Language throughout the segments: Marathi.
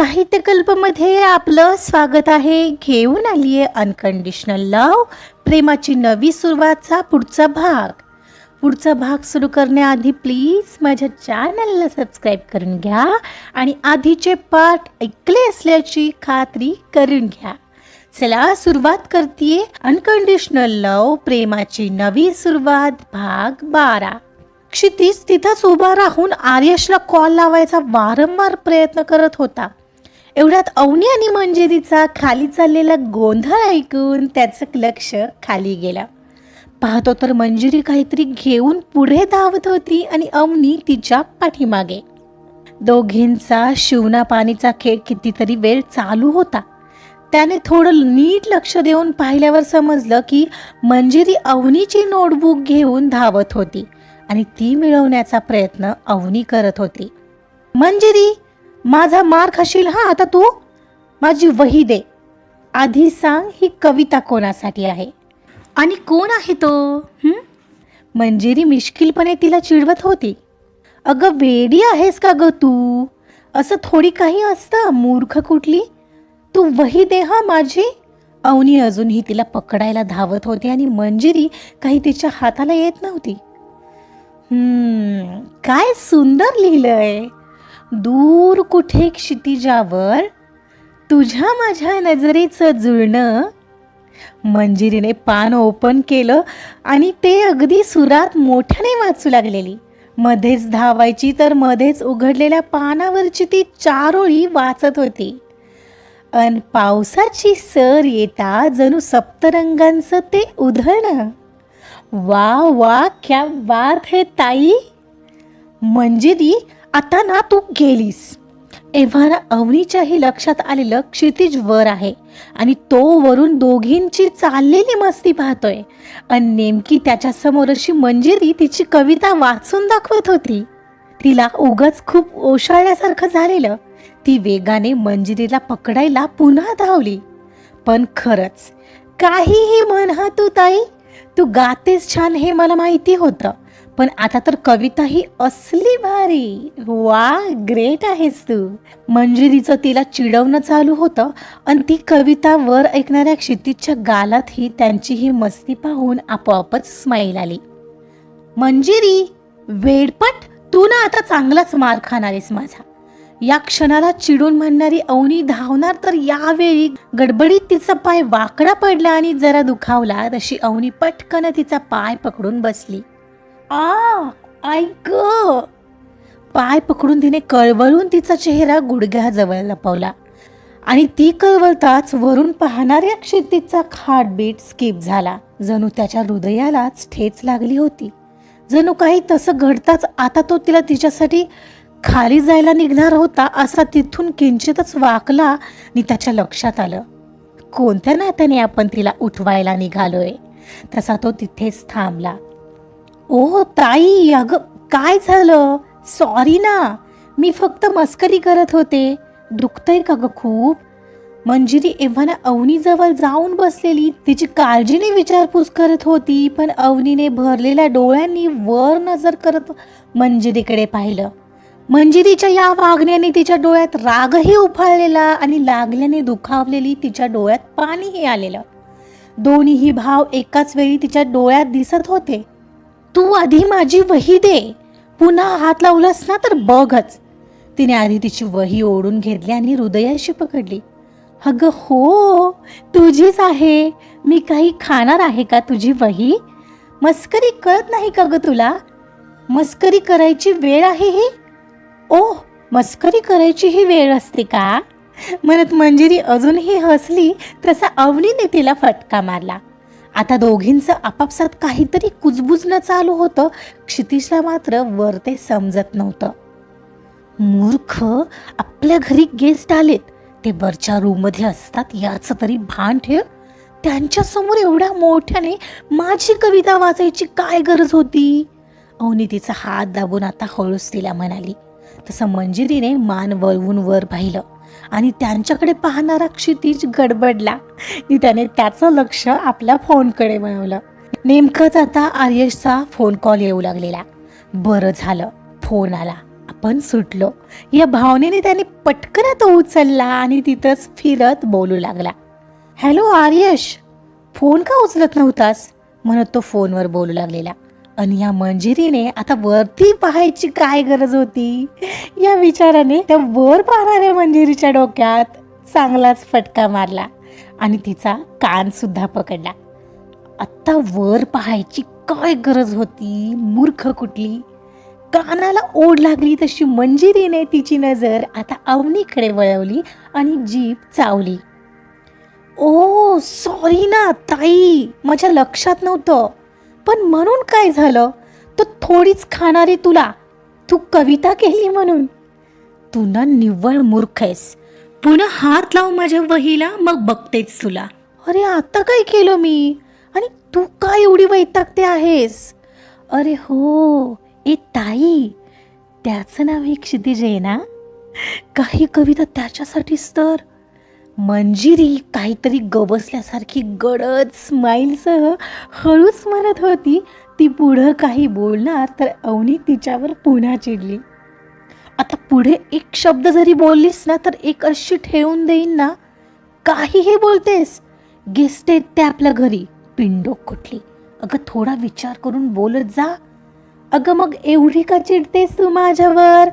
साहित्यकल्पमध्ये आपलं स्वागत आहे. घेऊन आली आहे अनकंडिशनल लव प्रेमाची नवी सुरुवातचा पुढचा भाग. पुढचा भाग सुरू करण्याआधी प्लीज माझ्या चॅनलला सबस्क्राईब करून घ्या आणि आधीचे पाठ ऐकले असल्याची खात्री करून घ्या. चला सुरुवात करते अनकंडिशनल लव प्रेमाची नवी सुरुवात भाग बारा. क्षितिज तिथंच उभा राहून आर्यशला कॉल लावायचा वारंवार प्रयत्न करत होता. एवढ्यात अवनी आणि मंजिरीचा खाली चाललेला गोंधळ ऐकून त्याचं लक्ष खाली गेलं. पाहतो तर मंजिरी काहीतरी घेऊन पुढे धावत होती आणि अवनी तिच्या पाठीमागे. दोघींचा शिवना पाणीचा खेळ कितीतरी वेळ चालू होता. त्याने थोडं नीट लक्ष देऊन पाहिल्यावर समजलं की मंजिरी अवनीची नोटबुक घेऊन धावत होती आणि ती मिळवण्याचा प्रयत्न अवनी करत होती. मंजिरी माझा मार खाशील हा आता तू? माझी वही दे. आधी सांग ही कविता कोणासाठी आहे? आणि कोण आहे तो? हं? मंजिरी मिश्किलपणे तिला चिडवत होती. अगं वेडी आहेस का ग तू? असं थोडी काही असतं मूर्ख कुठली? तू वही दे हा माझी? अवनी अजूनही तिला पकडायला धावत होती आणि मंजिरी काही तिच्या हाताला येत नव्हती. हम्म, काय सुंदर लिहिलंय. दूर कुठे क्षितिजावर तुझ्या माझ्या नजरेचं जुळणं? मंजिरीने पान ओपन केलं आणि ते अगदी सुरात मोठ्याने वाचू लागलेली. मध्येच धावायची तर मध्येच उघडलेल्या पानावरची ती चारोळी वाचत होती. अन पावसाची सर येता जणू सप्तरंगांचं ते उधळणं. वा वा क्या बात है ताई! मंजिरी आता ना तू गेलीस. एव्हाना अवनीच्याही लक्षात आलेलं क्षितिज वर आहे आणि तो वरून दोघींची चाललेली मस्ती पाहतोय. आणि नेमकी त्याच्यासमोर अशी मंजिरी तिची कविता वाचून दाखवत होती. तिला उगच खूप ओशाळल्यासारखं झालेलं. ती वेगाने मंजिरीला पकडायला पुन्हा धावली. पण खरंच काहीही म्हण हा तू ताई. तू गातेस छान हे मला माहिती होतं. पण आता तर कविता ही असली भारी. वा ग्रेट आहेस तू. मंजिरीचं तिला चिडवणं चालू होतं आणि ती कविता वर ऐकणाऱ्या क्षितिजच्या गालातही त्यांची ही मस्ती पाहून आपोआपच स्माईल आली. मंजिरी वेडपट तू ना आता चांगलाच मार खाणार आहेस माझा. या क्षणाला चिडून म्हणणारी अवनी धावणार तर यावेळी गडबडीत तिचा पाय वाकडा पडला आणि जरा दुखावला तशी अवनी पटकन तिचा पाय पकडून बसली. आ ऐक पाय पकडून तिने कळवळून तिचा चेहरा गुडघ्याजवळ लपवला. आणि ती कळवळताच वरून पाहणाऱ्या क्षितिजचा बीट स्किप झाला. जणू त्याच्या हृदयालाच ठेच लागली होती. जणू काही तसं घडताच आता तो तिला तिच्यासाठी खाली जायला निघणार होता असा तिथून किंचितच वाकला आणि त्याच्या लक्षात आलं. कोणत्या नात्याने आपण तिला उठवायला निघालोय? तसा तो तिथेच थांबला. ओ ताई अगं काय झालं? सॉरी ना. मी फक्त मस्करी करत होते. दुखतंय का ग खूप? मंजिरी एव्हाना अवनीजवळ जाऊन बसलेली तिची काळजीने विचारपूस करत होती पण अवनीने भरलेल्या डोळ्यांनी वर नजर करत मंजिरीकडे पाहिलं. मंजिरीच्या या वागण्याने तिच्या डोळ्यात रागही उफाळलेला आणि लागल्याने दुखावलेली तिच्या डोळ्यात पाणीही आलेलं. दोन्हीही भाव एकाच वेळी तिच्या डोळ्यात दिसत होते. तू आधी माझी वही दे. पुन्हा हात लावलास ना तर बघच. तिने आधी तिची वही ओढून घेतली आणि हृदयाशी पकडली. अगं हो तुझीच आहे. मी काही खाणार आहे का तुझी वही? मस्करी कळत नाही का ग तुला? मस्करी करायची वेळ आहे ही? ओ मस्करी करायची ही वेळ असते का? म्हणत मंजिरी अजूनही हसली तसा अवनीने तिला फटका मारला. आता दोघींचं आपापसात काहीतरी कुजबुजणं चालू होतं. क्षितिशला मात्र वर ते समजत नव्हतं. मूर्ख आपल्या घरी गेस्ट आलेत. ते वरच्या रूममध्ये असतात याचं तरी भान ठेव. त्यांच्यासमोर एवढ्या मोठ्याने माझी कविता वाचायची काय गरज होती? अवनी तिचा हात दाबून आता हळूस तिला म्हणाली. तसं मंजिरीने मान वळवून वर पाहिलं. आणि त्यांच्याकडे पाहणारा क्षितिज गडबडला. आणि त्याने त्याचं लक्ष आपल्या फोनकडे वळवलं नेमकंच आता आर्यशचा फोन कॉल येऊ लागलेला. बरं झालं फोन आला. आपण सुटलो. या भावनेने त्याने पटकन तो उचलला आणि तिथंच फिरत बोलू लागला. हॅलो आर्यश. फोन का उचलत नव्हतास? म्हणत तो फोनवर बोलू लागलेला. आणि या मंजिरीने आता वरती पाहायची काय गरज होती? या विचाराने त्या वर पाहणाऱ्या मंजिरीच्या डोक्यात चांगलाच फटका मारला आणि तिचा कान सुद्धा पकडला. आत्ता वर पाहायची काय गरज होती? मूर्ख कुठली? कानाला ओढ लागली तशी मंजिरीने तिची नजर आता अवनीकडे वळवली आणि जीभ चावली. ओ सॉरी ना ताई. माझ्या लक्षात नव्हतं. पण म्हणून काय झालं? तो थोडीच खाणारी तुला. तू कविता केली म्हणून. तू ना निव्वळ मूर्ख आहेस. पुन्हा हात लाव माझ्या वहीला मग बघतेच तुला. अरे आता काय केलं मी? आणि तू काय एवढी वैतागते आहेस? अरे हो ए ताई. त्याचं नाव हे क्षितिज आहे ना? काही कविता त्याच्यासाठीच तर. मंजिरी काहीतरी गवसल्यासारखी गडद स्माईलसह हळूच म्हणत होती ती पुढं काही बोलणार तर अवनी तिच्यावर पुन्हा चिडली. आता पुढे एक शब्द जरी बोललीस ना तर एक अशी ठेवून देईन ना. काहीही बोलतेस. गेस्ट आहेत ते आपल्या घरी पिंडो कुठली. अगं थोडा विचार करून बोलत जा. अगं मग एवढी का चिडतेस तू माझ्यावर?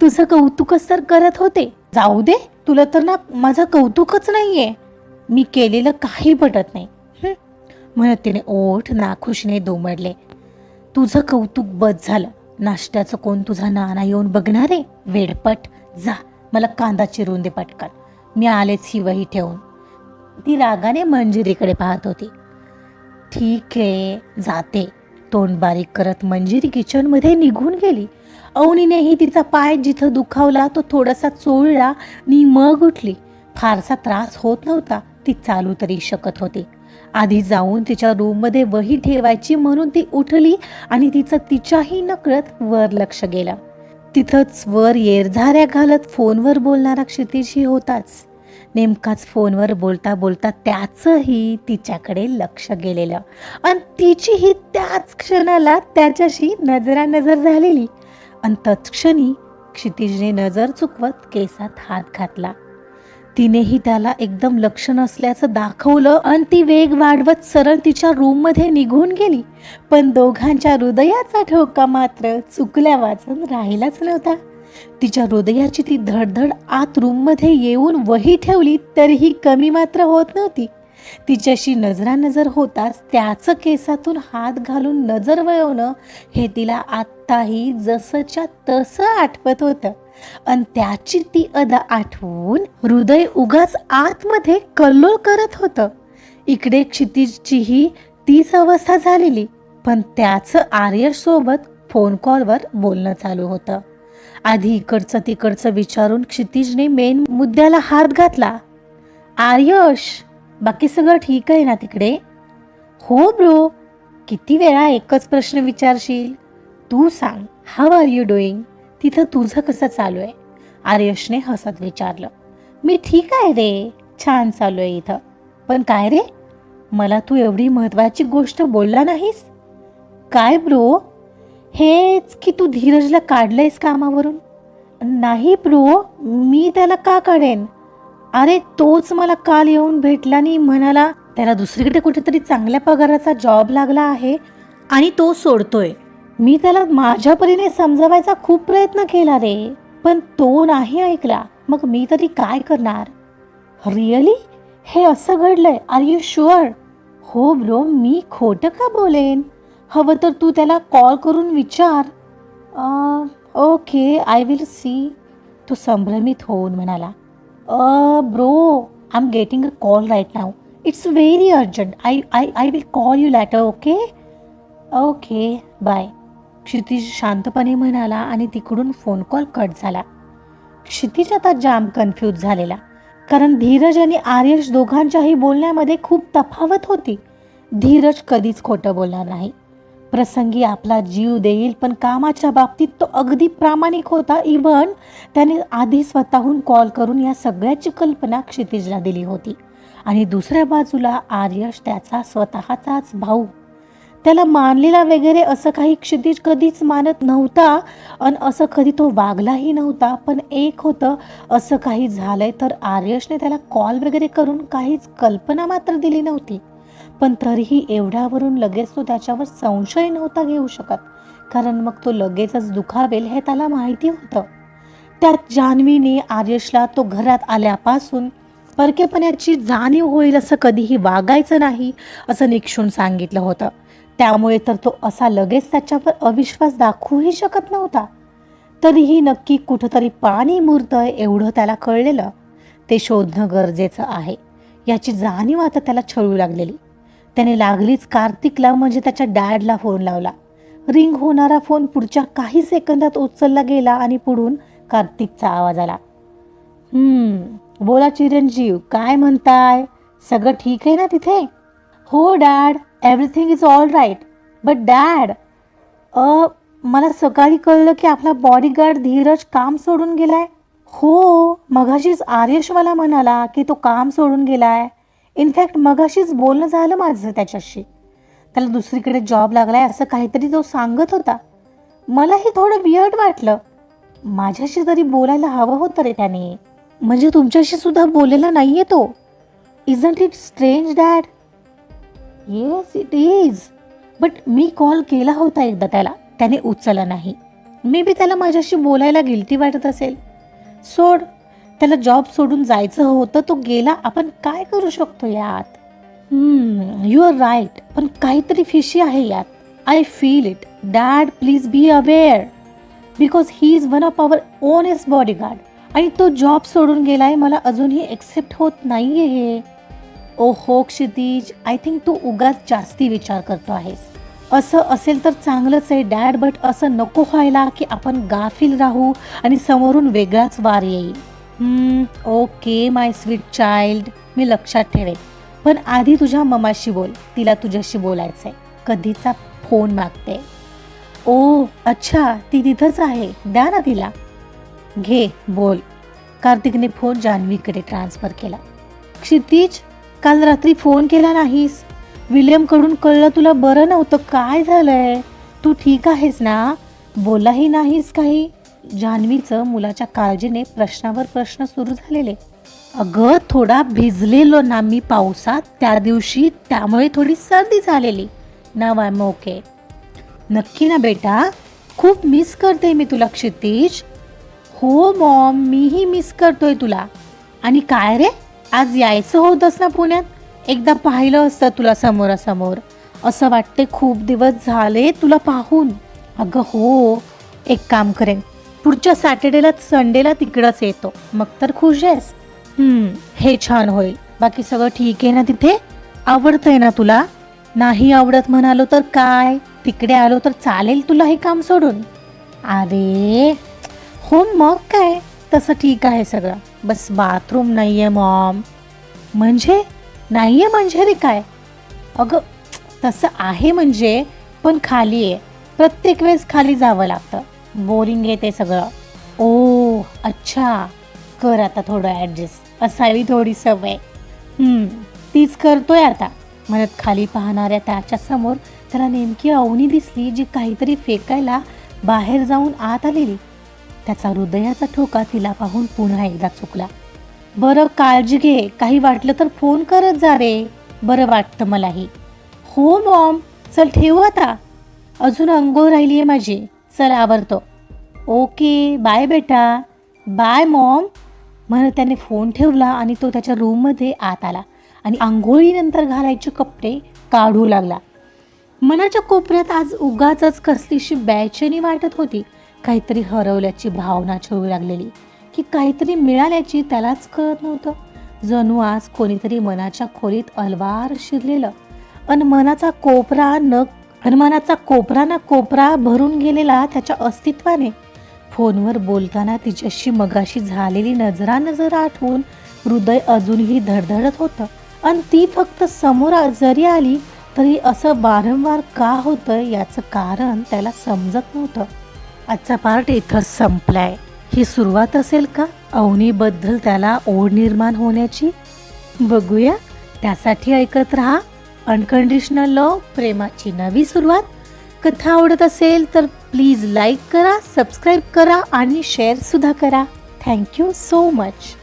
तुझं कौतुकच तर करत होते. जाऊ दे. तुला तर ना माझं कौतुकच नाही आहे मी केलेलं काही पटत नाही. म्हणत तिने ओठ नाखुशने दोमडले. तुझं कौतुक बस झालं. नाश्त्याचं कोण तुझा नाना येऊन बघणार आहे? वेडपट. जा मला कांदा चिरून दे पटकन. मी आलेच ही वही ठेवून. ती रागाने मंजिरीकडे पाहत होती. ठीक आहे जाते. तोंड बारीक करत मंजिरी किचनमध्ये निघून गेली. अवनीनेही तिचा पाय जिथं दुखावला तो थोडासा चोळला आणि मग उठली. फारसा त्रास होत नव्हता ती चालू तरी शकत होती. आधी जाऊन तिच्या रूममध्ये वही ठेवायची म्हणून ती उठली आणि तिचं तिच्याही नकळत वर लक्ष गेलं. तिथंच वर येरझाऱ्या घालत फोनवर बोलणारा क्षितिजही होताच. नेमकाच फोनवर बोलता बोलता त्याचंही तिच्याकडे लक्ष गेलेलं. आणि तिचीही त्याच क्षणाला त्याच्याशी नजरानजर झालेली. आणि तत्क्षणी क्षितिजने नजर चुकवत केसात हात घातला. तिनेही त्याला एकदम लक्ष नसल्याचं दाखवलं आणि ती वेग वाढवत सरळ तिच्या रूममध्ये निघून गेली. पण दोघांच्या हृदयाचा ठोका मात्र चुकल्या वाचून राहिलाच नव्हता. तिच्या हृदयाची ती धडधड आत रूममध्ये येऊन वही ठेवली तरीही कमी मात्र होत नव्हती. तिच्याशी नजरानजर होताच त्याचं केसातून हात घालून नजर वळवणं हे तिला आत्ताही जसंच्या तसं आठवत होतं. आणि त्याची ती अदा आठवून हृदय उगाच आतमध्ये कल्लोळ करत होतं. इकडे क्षितिजचीही तीच अवस्था झालेली पण त्याचं आर्यसोबत फोन कॉलवर बोलणं चालू होतं. आधी इकडचं तिकडचं विचारून क्षितिजने मेन मुद्द्याला हात घातला. आर्यश बाकी सगळं ठीक आहे ना तिकडे? हो ब्रो किती वेळा एकच प्रश्न विचारशील? तू सांग हाव आर यू डुईंग तिथं तुझं कसं चालू आहे? आर्यशने हसत विचारलं. मी ठीक आहे रे छान चालू आहे इथं. पण काय रे? मला तू एवढी महत्त्वाची गोष्ट बोलला नाहीस? काय ब्रो? हेच की तू धीरजला काढलंयस कामावरून? नाही ब्रो मी त्याला का काढेन? अरे तोच मला काल येऊन भेटला आणि म्हणाला त्याला दुसरीकडे कुठेतरी चांगल्या पगाराचा जॉब लागला आहे आणि तो सोडतोय. मी त्याला माझ्या परीने समजावायचा खूप प्रयत्न केला रे पण तो नाही ऐकला. मग मी तरी काय करणार? रिअली हे असं घडलंय? आर यू शुअर हो ब्रो मी खोटं का बोलेन? हवं तर तू त्याला कॉल करून विचार. ओके आय विल सी तो संभ्रमित होऊन म्हणाला bro I am getting a call right now it's very urgent I I I will call you later okay okay bye Kshitij शांतपणे म्हणाला आणि तिकडून फोन कॉल कट झाला. क्षितिज आता जाम कन्फ्यूज झालेला. कारण धीरज आणि आर्यश दोघांच्याही बोलण्यामध्ये खूप तफावत होती. धीरज कधीच खोटं बोलणार नाही. प्रसंगी आपला जीव देईल पण कामाच्या बाबतीत तो अगदी प्रामाणिक होता. इव्हन त्याने आधी स्वतःहून कॉल करून या सगळ्याची कल्पना क्षितिजला दिली होती. आणि दुसऱ्या बाजूला आर्यश त्याचा स्वतःचाच भाऊ. त्याला मानलेला वगैरे असं काही क्षितिज कधीच मानत नव्हता आणि असं कधी तो वागलाही नव्हता. पण एक होतं असं काही झालंय तर आर्यशने त्याला कॉल वगैरे करून काहीच कल्पना मात्र दिली नव्हती. पण तरीही एवढ्यावरून लगेच तो त्याच्यावर संशय नव्हता घेऊ शकत. कारण मग तो लगेचच दुखावेल हे त्याला माहिती होतं. त्यात जान्हवीने आर्यशला तो घरात आल्यापासून परकेपणाची जाणीव होईल असं कधीही वागायचं नाही असं निक्षून सांगितलं होतं. त्यामुळे तर तो असा लगेच त्याच्यावर अविश्वास दाखवूही शकत नव्हता. तरीही नक्की कुठंतरी पाणी मुरतंय एवढं त्याला कळलेलं. ते शोधणं गरजेचं आहे. याची जाणीव आता त्याला छळू लागलेली. त्याने लागलीच कार्तिकला म्हणजे त्याच्या डॅडला फोन लावला. रिंग होणारा फोन पुढच्या काही सेकंदात उचलला गेला आणि पुढून कार्तिकचा आवाज आला. बोला चिरंजीव काय म्हणताय? सगळं ठीक आहे ना तिथे? हो dad everything is all right but dad uh मला सकाळी कळलं की आपला बॉडीगार्ड धीरज काम सोडून गेलाय. हो मगाशीच आर्यश मला म्हणाला की तो काम सोडून गेलाय. इनफॅक्ट मगाशीच बोलणं झालं माझं त्याच्याशी. त्याला दुसरीकडे जॉब लागलाय असं काहीतरी तो सांगत होता. मलाही थोडं वियर्ड वाटलं. माझ्याशी तरी बोलायला हवं होतं रे त्याने. म्हणजे तुमच्याशी सुद्धा बोललेला नाहीये तो. Isn't it strange dad yes it is but me call केला होता एकदा त्याला. त्याने उचलला नाही. मे बी त्याला माझ्याशी बोलायला गिल्टी वाटत असेल. सोड त्याला जॉब सोडून जायचं होतं तो गेला. आपण काय करू शकतो यात? यू आर राईट पण काहीतरी फिशी आहे यात. I feel it dad please be aware because he is one of our honest bodyguard आणि तो जॉब सोडून गेलाय मला अजूनही एक्सेप्ट होत नाहीये हे. ओ हो क्षितिज आय थिंक तू उगाच जास्ती विचार करतो आहेस. असं असेल तर चांगलंच आहे डॅड बट असं नको व्हायला की आपण गाफील राहू आणि समोरून वेगळाच वार येईल. ओके माय स्वीट चाइल्ड मी लक्षात ठेवेन. पण आधी तुझ्या ममाशी बोल. तिला तुझ्याशी बोलायचं आहे कधीचा फोन मागते. ओ अच्छा ती तिथंच आहे. द्या ना तिला. घे बोल. कार्तिकने फोन जान्हवीकडे ट्रान्सफर केला. क्षितिज काल रात्री फोन केला नाहीस? विलियमकडून कळलं तुला बरं नव्हतं. काय झालंय? तू ठीक आहेस ना? बोलाही नाहीस काही? जान्हवीचं मुलाच्या काळजीने प्रश्नावर प्रश्न सुरू झालेले. अगं थोडा भिजलेलो ना मी पावसात त्या दिवशी त्यामुळे थोडी सर्दी झालेली. ना वाय ओके नक्की ना बेटा खूप मिस करते मी तुला क्षितिज. हो मॉम मीही मिस करतोय तुला. आणि काय रे? आज यायचं होतंच ना पुण्यात? एकदा पाहिलं असतं तुला समोरासमोर. असं वाटते खूप दिवस झाले तुला पाहून. अगं हो एक काम करेन. पुढच्या सॅटर्डेला संडेला तिकडंच येतो. मग तर खुश आहेस. हम्म, हे छान होईल. बाकी सगळं ठीक आहे ना तिथे? आवडतंय ना तुला? नाही आवडत म्हणालो तर काय? तिकडे आलो तर चालेल तुला हे काम सोडून? अरे हो मग काय? तसं ठीक आहे सगळं. बस बाथरूम नाही आहे मॉम. म्हणजे? नाही आहे म्हणजे रे काय? अगं तसं आहे म्हणजे पण खाली आहे प्रत्येक वेळेस खाली जावं लागतं. बोरिंग आहे ते सगळं. ओ अच्छा. कर आता थोडं ॲडजस्ट असावी थोडी सवय. तीच करतोय आता. म्हणत खाली पाहणाऱ्या त्याच्यासमोर त्याला नेमकी अवनी दिसली जी काहीतरी फेकायला बाहेर जाऊन आत आलेली. त्याचा हृदयाचा ठोका तिला पाहून पुन्हा एकदा चुकला. बरं काळजी घे. काही वाटलं तर फोन करत जा रे. बरं वाटतं मलाही. हो मॉम. चल ठेवू आता. अजून अंघोळ राहिली आहे माझी. चल आवरतो. ओके बाय बेटा. Bye mom. म्हणत त्याने फोन ठेवला आणि तो त्याच्या रूममध्ये आत आला आणि आंघोळीनंतर घालायचे कपडे काढू लागला. मनाच्या कोपऱ्यात आज उगाच कसलीशी बेचैनी वाटत होती. काहीतरी हरवल्याची भावना छळू लागलेली. की काहीतरी मिळाल्याची त्यालाच कळत नव्हतं. जणू आज कोणीतरी मनाच्या खोलीत अलवार शिरलेलं. अन मनाचा कोपरा न हनुमानाचा कोपरा ना कोपरा भरून गेलेला त्याच्या अस्तित्वाने. फोनवर बोलताना तिच्याशी मगाशी झालेली नजरानजर आठवून हृदय अजूनही धडधडत होतं. आणि ती फक्त समोर जरी आली तरी असं वारंवार का होतं याचं कारण त्याला समजत नव्हतं. आजचा पार्ट इथं संपलाय. ही सुरुवात असेल का? अवनीबद्दल त्याला ओढ निर्माण होण्याची? बघूया. त्यासाठी ऐकत राहा. अनकंडिशनल लव प्रेमाची नवी सुरुवात. कथा आवडत असेल तर प्लीज लाईक करा सबस्क्राईब करा आणि शेअरसुद्धा करा. Thank you so much